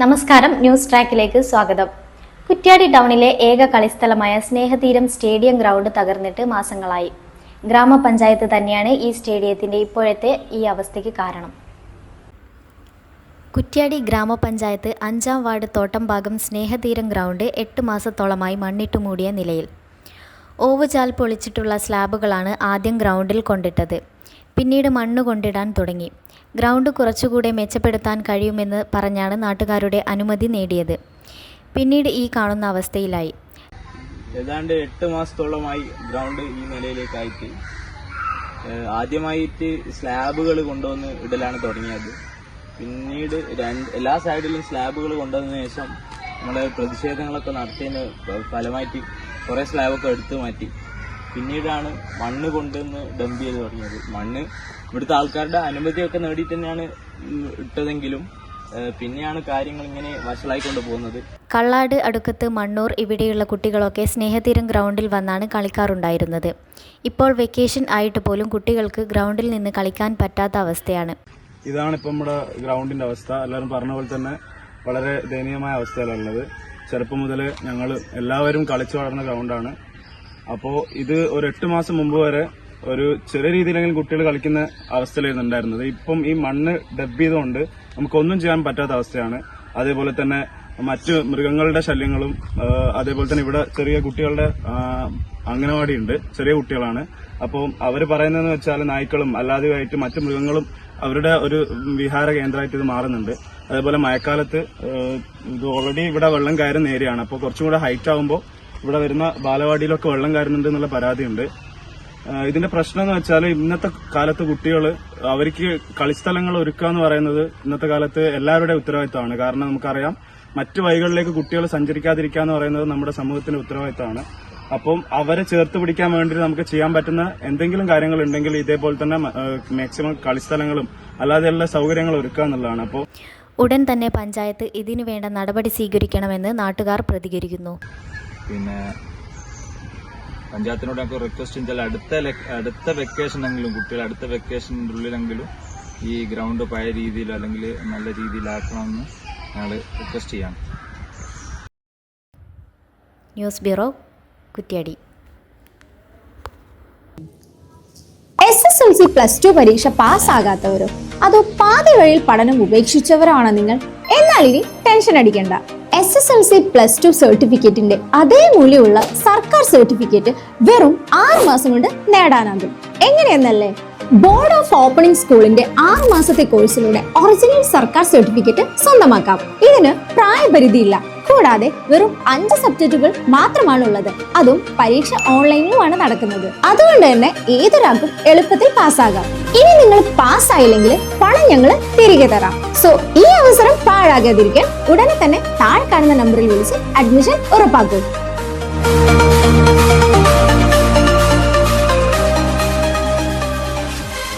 നമസ്കാരം ന്യൂസ് ട്രാക്കിലേക്ക് സ്വാഗതം. കുറ്റ്യാടി ടൗണിലെ ഏക കളിസ്ഥലമായ സ്നേഹതീരം സ്റ്റേഡിയം ഗ്രൗണ്ട് തകർന്നിട്ട് മാസങ്ങളായി. ഗ്രാമപഞ്ചായത്ത് തന്നെയാണ് ഈ സ്റ്റേഡിയത്തിന്റെ ഇപ്പോഴത്തെ ഈ അവസ്ഥയ്ക്ക് കാരണം. കുറ്റ്യാടി ഗ്രാമപഞ്ചായത്ത് അഞ്ചാം വാർഡ് തോട്ടംഭാഗം സ്നേഹതീരം ഗ്രൗണ്ട് എട്ട് മാസത്തോളമായി മണ്ണിട്ട് മൂടിയ നിലയിൽ. ഓവുചാൽ പൊളിച്ചിട്ടുള്ള സ്ലാബുകളാണ് ആദ്യം ഗ്രൗണ്ടിൽ കൊണ്ടിട്ടത്. പിന്നീട് മണ്ണ് കൊണ്ടിടാൻ തുടങ്ങി. ഗ്രൗണ്ട് കുറച്ചുകൂടെ മെച്ചപ്പെടുത്താൻ കഴിയുമെന്ന് പറഞ്ഞാണ് നാട്ടുകാരുടെ അനുമതി നേടിയത്. പിന്നീട് ഈ കാണുന്ന അവസ്ഥയിലായി. ഏതാണ്ട് എട്ട് മാസത്തോളമായി ഗ്രൗണ്ട് ഈ നിലയിലേക്കായിട്ട് ആയിട്ട് ആദ്യമായിട്ട് സ്ലാബുകൾ കൊണ്ടുവന്ന് ഇടലാണ് തുടങ്ങിയത്. പിന്നീട് രണ്ട് എല്ലാ സൈഡിലും സ്ലാബുകൾ കൊണ്ടുവന്നതിന് ശേഷം നമ്മൾ പ്രതിഷേധങ്ങളൊക്കെ നടത്തിയതിന് ഫലമായിട്ട് കുറേ സ്ലാബൊക്കെ എടുത്തു മാറ്റി. പിന്നീടാണ് മണ്ണ് കൊണ്ടുവന്ന് ഡംപ് ചെയ്ത് തുടങ്ങിയത്. മണ്ണ് ഇവിടുത്തെ ആൾക്കാരുടെ അനുമതിയൊക്കെ നേടി തന്നെയാണ് ഇട്ടതെങ്കിലും പിന്നെയാണ് കാര്യങ്ങൾ ഇങ്ങനെ വഷളായിക്കൊണ്ട് പോകുന്നത്. കള്ളാട് അടുക്കത്ത് മണ്ണൂർ ഇവിടെയുള്ള കുട്ടികളൊക്കെ സ്നേഹതീരം ഗ്രൗണ്ടിൽ വന്നാണ് കളിക്കാറുണ്ടായിരുന്നത്. ഇപ്പോൾ വെക്കേഷൻ ആയിട്ട് പോലും കുട്ടികൾക്ക് ഗ്രൗണ്ടിൽ നിന്ന് കളിക്കാൻ പറ്റാത്ത അവസ്ഥയാണ്. ഇതാണ് ഇപ്പം നമ്മുടെ ഗ്രൗണ്ടിന്റെ അവസ്ഥ. എല്ലാവരും പറഞ്ഞ പോലെ തന്നെ വളരെ ദയനീയമായ അവസ്ഥയിലുള്ളത് ചെറുപ്പം മുതൽ ഞങ്ങൾ എല്ലാവരും കളിച്ചു വളർന്ന ഗ്രൗണ്ടാണ് അപ്പോൾ ഇത് ഒരു എട്ട് മാസം മുമ്പ് വരെ ഒരു ചെറിയ രീതിയിലെങ്കിലും കുട്ടികൾ കളിക്കുന്ന അവസ്ഥയിലായിരുന്നു ഉണ്ടായിരുന്നത്. ഇപ്പം ഈ മണ്ണ് ഡബ് ചെയ്തുകൊണ്ട് നമുക്കൊന്നും ചെയ്യാൻ പറ്റാത്ത അവസ്ഥയാണ്. അതേപോലെ തന്നെ മറ്റു മൃഗങ്ങളുടെ ശല്യങ്ങളും അതേപോലെ തന്നെ ഇവിടെ ചെറിയ കുട്ടികളുടെ അംഗനവാടി ഉണ്ട് ചെറിയ കുട്ടികളാണ്. അപ്പോൾ അവർ പറയുന്നതെന്ന് വെച്ചാൽ നായ്ക്കളും അല്ലാതെയായിട്ട് മറ്റു മൃഗങ്ങളും അവരുടെ ഒരു വിഹാര കേന്ദ്രമായിട്ട് ഇത് മാറുന്നുണ്ട്. അതേപോലെ മഴക്കാലത്ത് ഇത് ഓൾറെഡി ഇവിടെ വെള്ളം കയറുന്ന ഏരിയയാണ് അപ്പോൾ കുറച്ചും കൂടെ ഹൈറ്റ് ആകുമ്പോൾ ഇവിടെ വരുന്ന ബാലവാടിയിലൊക്കെ വെള്ളം കയറുന്നുണ്ട് എന്നുള്ള പരാതിയുണ്ട്. ഇതിന്റെ പ്രശ്നം എന്ന് വെച്ചാൽ ഇന്നത്തെ കാലത്ത് കുട്ടികൾ അവർക്ക് കളിസ്ഥലങ്ങൾ ഒരുക്കുക എന്ന് പറയുന്നത് ഇന്നത്തെ കാലത്ത് എല്ലാവരുടെയും ഉത്തരവാദിത്തമാണ്. കാരണം നമുക്കറിയാം മറ്റു വഴികളിലേക്ക് കുട്ടികൾ സഞ്ചരിക്കാതിരിക്കുക എന്ന് പറയുന്നത് നമ്മുടെ സമൂഹത്തിന്റെ ഉത്തരവാദിത്തമാണ്. അപ്പം അവരെ ചേർത്ത് പിടിക്കാൻ വേണ്ടി നമുക്ക് ചെയ്യാൻ പറ്റുന്ന എന്തെങ്കിലും കാര്യങ്ങൾ ഉണ്ടെങ്കിൽ ഇതേപോലെ തന്നെ മാക്സിമം കളിസ്ഥലങ്ങളും അല്ലാതെയുള്ള സൗകര്യങ്ങൾ ഒരുക്കുക എന്നുള്ളതാണ്. അപ്പോൾ ഉടൻ തന്നെ പഞ്ചായത്ത് ഇതിനു വേണ്ട നടപടി സ്വീകരിക്കണമെന്ന് നാട്ടുകാർ പ്രതികരിക്കുന്നു. പിന്നെ പഞ്ചായത്തിനോട് ഞങ്ങൾക്ക് റിക്വസ്റ്റ് വെച്ചാൽ അടുത്ത അടുത്ത വെക്കേഷനെങ്കിലും കുട്ടികൾ അടുത്ത വെക്കേഷന്റെ ഉള്ളിലെങ്കിലും ഈ ഗ്രൗണ്ട് പഴയ രീതിയിൽ അല്ലെങ്കിൽ നല്ല രീതിയിലാക്കണമെന്ന് ഞങ്ങൾ റിക്വസ്റ്റ് ചെയ്യാണ്. News bureau Kuttiadi. S S L C plus two പരീക്ഷ പാസ്സാകാത്തവരോ? അതോ പാതി വഴിയിൽ പഠനം ഉപേക്ഷിച്ചവരാണോ നിങ്ങൾ? എന്നാൽ ഇനി ടെൻഷൻ അടിക്കേണ്ട. S S L C plus two സർട്ടിഫിക്കറ്റിന്റെ അതേ മൂല്യമുള്ള സർക്കാർ സർട്ടിഫിക്കറ്റ് വെറും ആറ് മാസം കൊണ്ട് നേടാനാകും. എങ്ങനെയെന്നല്ലേ? ബോർഡ് ഓഫ് ഓപ്പണിംഗ് സ്കൂളിന്റെ ആറ് മാസത്തെ കോഴ്സിലൂടെ ഒറിജിനൽ സർക്കാർ സർട്ടിഫിക്കറ്റ് സ്വന്തമാക്കാം. ഇതിന് പ്രായപരിധിയില്ല. കൂടാതെ വെറും അഞ്ച് സബ്ജക്റ്റുകൾ മാത്രമാണ് ഉള്ളത് അതും പരീക്ഷ ഓൺലൈനിലുമാണ് നടക്കുന്നത്. അതുകൊണ്ട് തന്നെ ഏതൊരാൾക്കും എളുപ്പത്തിൽ പാസ്സാകാം. ഇനി നിങ്ങൾ പാസ്സായില്ലെങ്കിൽ പണം ഞങ്ങൾ തിരികെ തരാം. സോ ഈ അവസരം പാഴാകാതിരിക്കാൻ ഉടനെ തന്നെ താഴെ കാണുന്ന നമ്പറിൽ വിളിച്ച് അഡ്മിഷൻ ഉറപ്പാക്കൂ